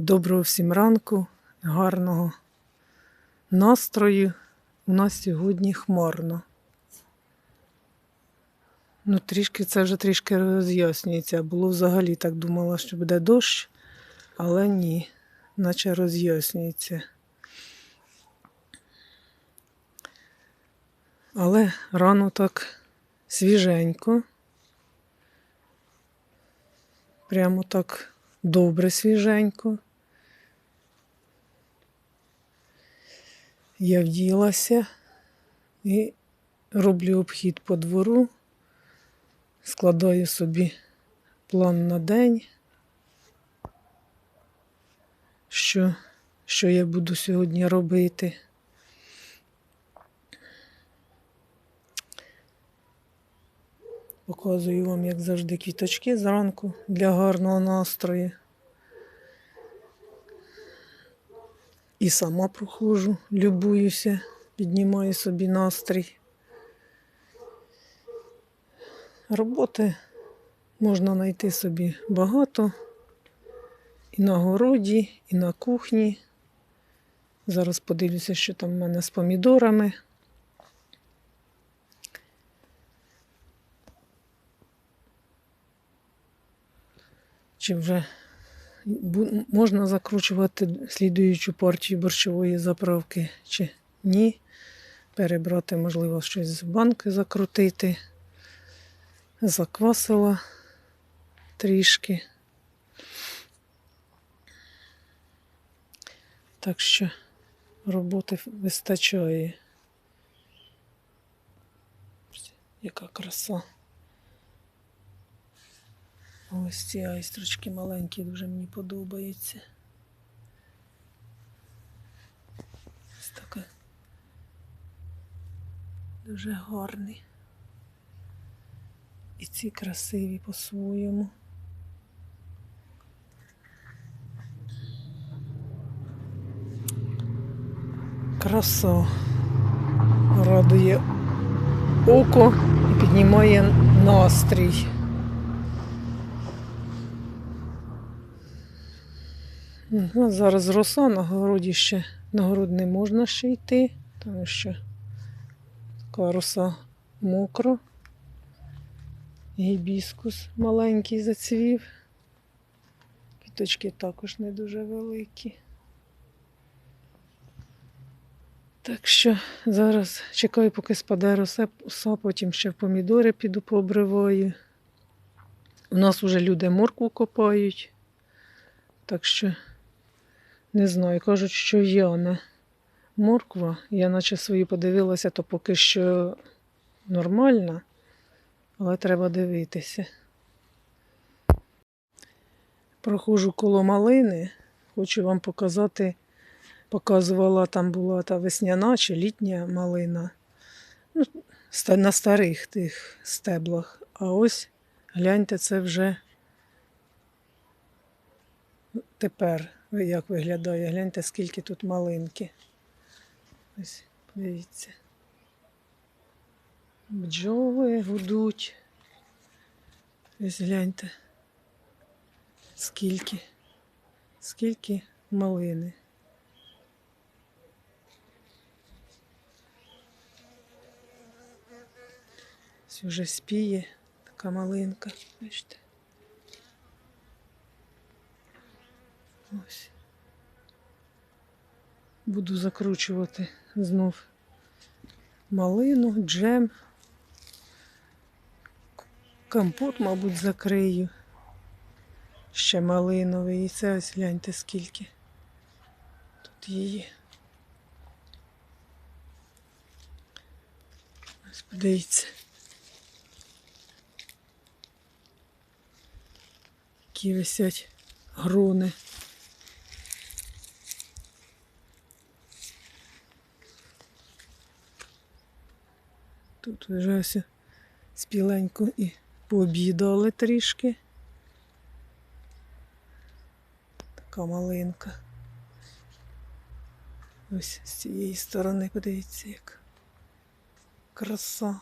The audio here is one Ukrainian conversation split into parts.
Доброго всім ранку, гарного настрою. У нас сьогодні хмарно. Ну, трішки це вже трішки роз'яснюється. Було взагалі так думала, що буде дощ, але ні, наче роз'яснюється. Але рано так свіженько. Прямо так добре свіженько. Я вділася і роблю обхід по двору, складаю собі план на день, що, що я буду сьогодні робити. Показую вам, як завжди, квіточки зранку для гарного настрою. І сама проходжу, любуюся, піднімаю собі настрій. Роботи можна знайти собі багато і на городі, і на кухні. Зараз подивлюся, що там в мене з помідорами. Чи вже можна закручувати слідуючу партію борщової заправки, чи ні. Перебрати, можливо, щось з банки закрутити. Заквасила трішки. Так що роботи вистачає. Яка краса. Ось ці айстрочки маленькі дуже мені подобаються. Ось таке. Дуже гарний. І ці красиві по-своєму. Краса радує око і піднімає настрій. Ну, зараз роса на городі ще на город не можна ще йти, тому що така роса мокра. Гібіскус маленький зацвів. Квіточки також не дуже великі. Так що зараз чекаю, поки спаде роса, потім ще в помідори піду пообриваю. У нас вже люди моркву копають. Так що не знаю, кажуть, що яне морква. Я наче свої подивилася, то поки що нормальна, але треба дивитися. Проходжу коло малини, хочу вам показати, показувала, там була та весняна чи літня малина. Ну, на старих тих стеблах. А ось гляньте, це вже тепер ви- як виглядає. Гляньте, скільки тут малинки. Ось, дивіться. Бджоли гудуть. Ось гляньте. Скільки, скільки малини. Ось вже спіє така малинка. Бачите. Ось. Буду закручувати знов малину, джем. Компот, мабуть, закрию. Ще малиновий. І це ось гляньте скільки. Тут її. Ось подивіться. Які висять грони. Тут вже ось спіленько і пообідали трішки. Така малинка. Ось з цієї сторони, подивіться, як краса.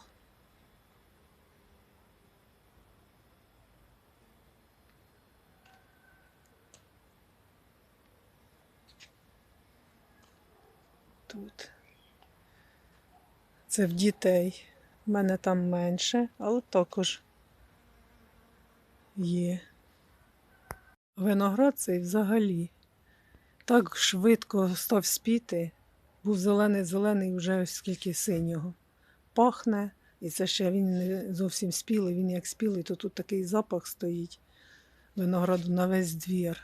Тут. Це в дітей. У мене там менше, але також є. Виноград цей взагалі так швидко став спіти. Був зелений-зелений, вже скільки синього. Пахне, і це ще він не зовсім спілий, він як спілий, то тут такий запах стоїть винограду на весь двір.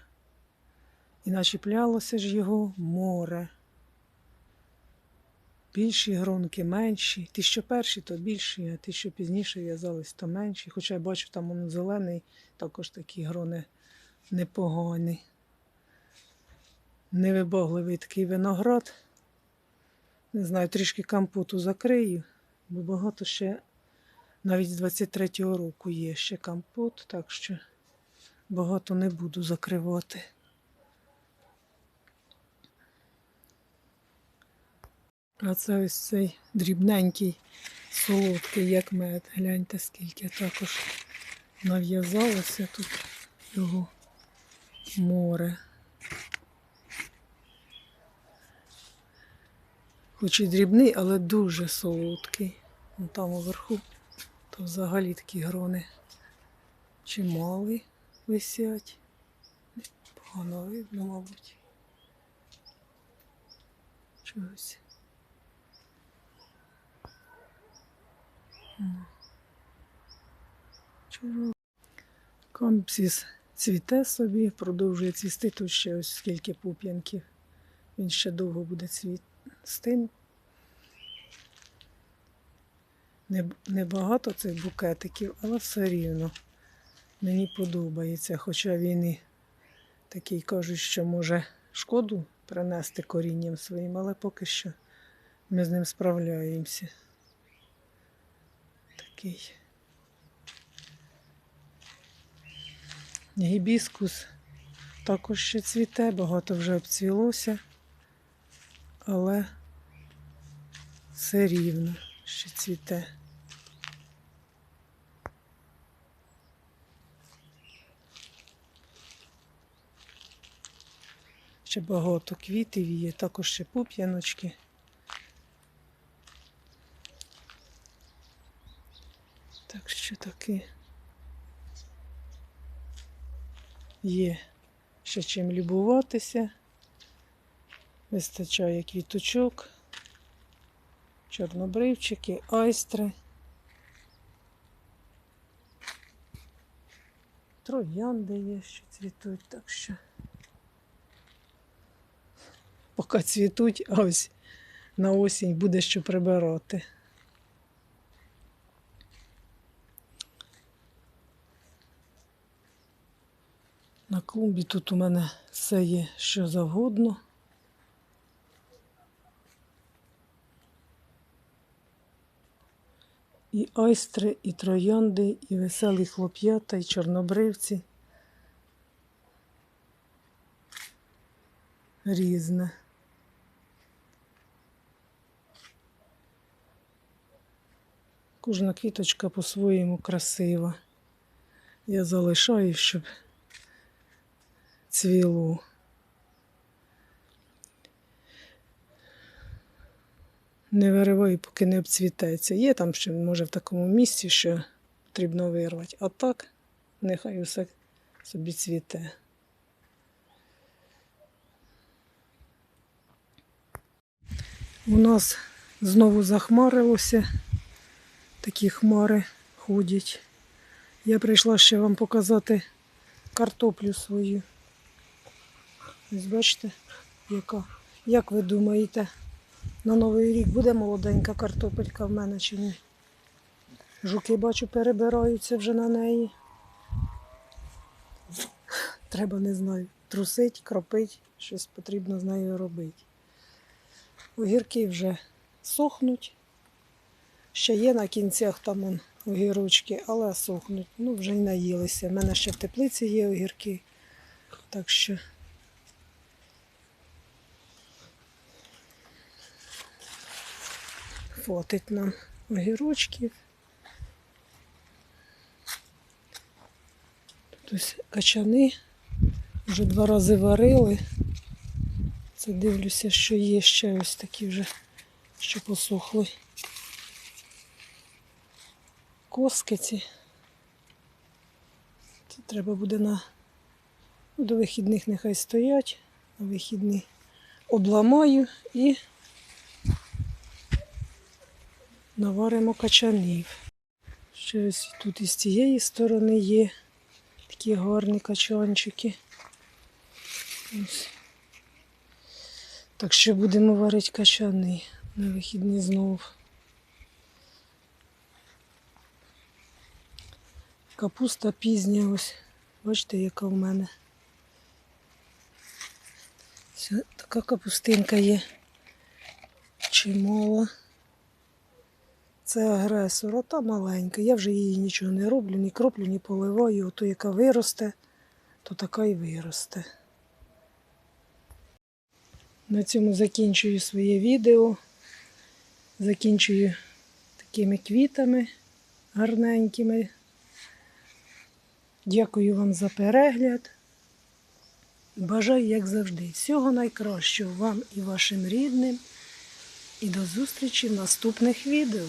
І начіплялося ж його море. Більші гронки, менші. Ті, що перші, то більші, а ті, що пізніше в'язались, то менші. Хоча я бачу, там он зелений, також такі грони непогані. Невибагливий такий виноград. Не знаю, трішки компоту закрию, бо багато ще навіть з 23-го року є ще компот, так що багато не буду закривати. А це ось цей дрібненький, солодкий, як мед. Гляньте, скільки також нав'язалося тут його море. Хоч і дрібний, але дуже солодкий. Вон там уверху, то взагалі такі грони чималі висять. Погано видно, мабуть. Чогось. Компсіс цвіте собі, продовжує цвісти. Тут ще ось скільки пуп'янків. Він ще довго буде цвісти. Не- Небагато цих букетиків, але все рівно мені подобається. Хоча він і такий кажуть, що може шкоду принести корінням своїм, але поки що ми з ним справляємося. Такий. Гібіскус також ще цвіте, багато вже обцвілося, але все рівно ще цвіте. Ще багато квітів є, також ще пуп'яночки. Так що таки є ще чим любуватися. Вистачає квіточок, чорнобривчики, айстри. Троянди є, що цвітуть, так що. Поки цвітуть, а ось на осінь буде що прибирати. На клумбі тут у мене все є що завгодно. І айстри, і троянди, і веселі хлоп'ята, і чорнобривці. Різне. Кожна квіточка по-своєму красива. Я залишаю, щоб цвіло. Не вириваю, поки не обцвітається. Є там ще, може, в такому місці, що потрібно вирвати. А так, нехай усе собі цвіте. У нас знову захмарилося. Такі хмари ходять. Я прийшла ще вам показати картоплю свою. Ось бачите, яка. Як ви думаєте, на Новий рік буде молоденька картопелька в мене чи ні? Жуки, бачу, перебираються вже на неї. Треба, не знаю, трусить, кропить, щось потрібно з нею робити. Огірки вже сохнуть. Ще є на кінцях там он, огірочки, але сохнуть. Ну, вже й наїлися. У мене ще в теплиці є огірки. Так що. Хватить нам огірочків. Тут ось качани вже два рази варили. Це дивлюся, що є ще ось такі вже, що посохли. Коскиці. Це треба буде на ну, до вихідних нехай стоять. На вихідні обламаю і наваримо качанів. Ще ось тут і з цієї сторони є такі гарні качанчики. Ось. Так що будемо варити качани на вихідні знову. Капуста пізня ось. Бачите, яка в мене. Це така капустинка є. Чимала. Це агресор, а та маленька. Я вже її нічого не роблю, ні кроплю, ні поливаю. Ото яка виросте, то така і виросте. На цьому закінчую своє відео. Закінчую такими квітами гарненькими. Дякую вам за перегляд. Бажаю, як завжди, всього найкращого вам і вашим рідним. І до зустрічі в наступних відео.